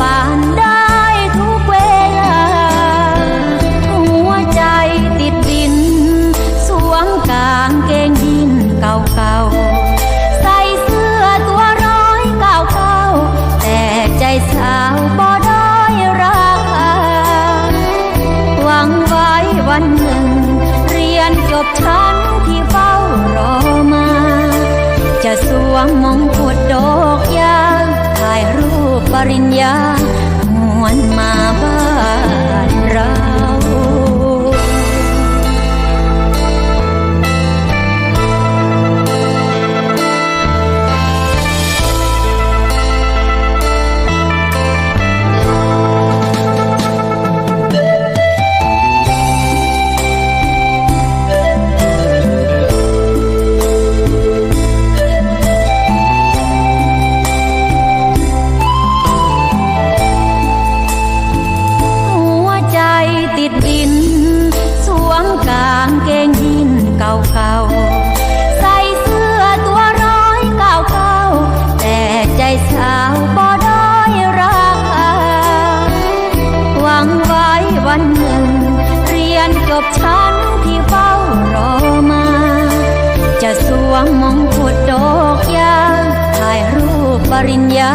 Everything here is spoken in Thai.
บานได้ทุกเวลา หัวใจติดดิน สวมกางเกงยีนเก่าๆ ใส่เสื้อตัวร้อยเก่าๆ แต่ใจสาวบ่ได้ราคา หวังไว้วันหนึ่ง เรียนจบชั้นที่เฝ้ารอมา จะสวมมงกุฎดอกยาายรูปปริญญาหวนมาบ้าน รียนจบฉันที่เฝ้ารอมา จะสวมมงกุฎดอกยาถ่ายรูปปริญญา